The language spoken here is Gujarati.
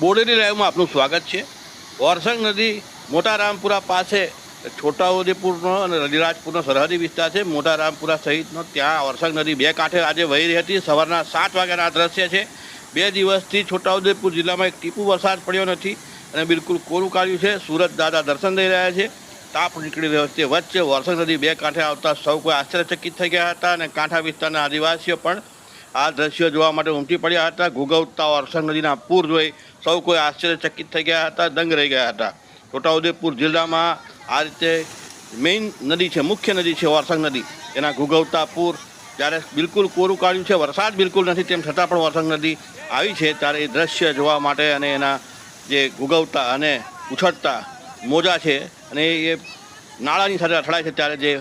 બોડેલી લાઈવમાં આપનું સ્વાગત છે. વરસંગ નદી મોટા રામપુરા પાસે છોટાઉદેપુરનો અને રજિરાજપુરનો સરહદી વિસ્તાર છે. મોટા રામપુરા સહિતનો ત્યાં વરસંગ નદી બે કાંઠે આજે વહી રહી હતી. સવારના સાત વાગ્યાના દ્રશ્ય છે. બે દિવસથી છોટાઉદેપુર જિલ્લામાં એક ટીપુ વરસાદ પડ્યો નથી અને બિલકુલ કોરું કાઢ્યું છે. સુરત દાદા દર્શન દઈ રહ્યા છે. તાપ નીકળી રહ્યો છે વચ્ચે વરસંગ નદી બે કાંઠે આવતા સૌ કોઈ આશ્ચર્યચકિત થઈ ગયા હતા અને કાંઠા વિસ્તારના આદિવાસીઓ પણ આ દ્રશ્યો જોવા માટે ઉમટી પડ્યા હતા. ઘૂઘવતા વરસંગ નદીના પૂર જોઈ સૌ કોઈ આશ્ચર્યચકિત થઈ ગયા હતા, દંગ રહી ગયા હતા. છોટાઉદેપુર જિલ્લામાં આ રીતે મેઇન નદી છે, મુખ્ય નદી છે વરસંગ નદી. એના ઘૂઘવતા પૂર જ્યારે બિલકુલ કોરું કાઢ્યું છે, વરસાદ બિલકુલ નથી, તેમ છતાં પણ વરસંગ નદી આવી છે ત્યારે એ દ્રશ્ય જોવા માટે અને એના જે ઘૂઘવતા અને ઉછળતા મોજા છે અને એ નાળાની સાથે અથડાય છે ત્યારે જે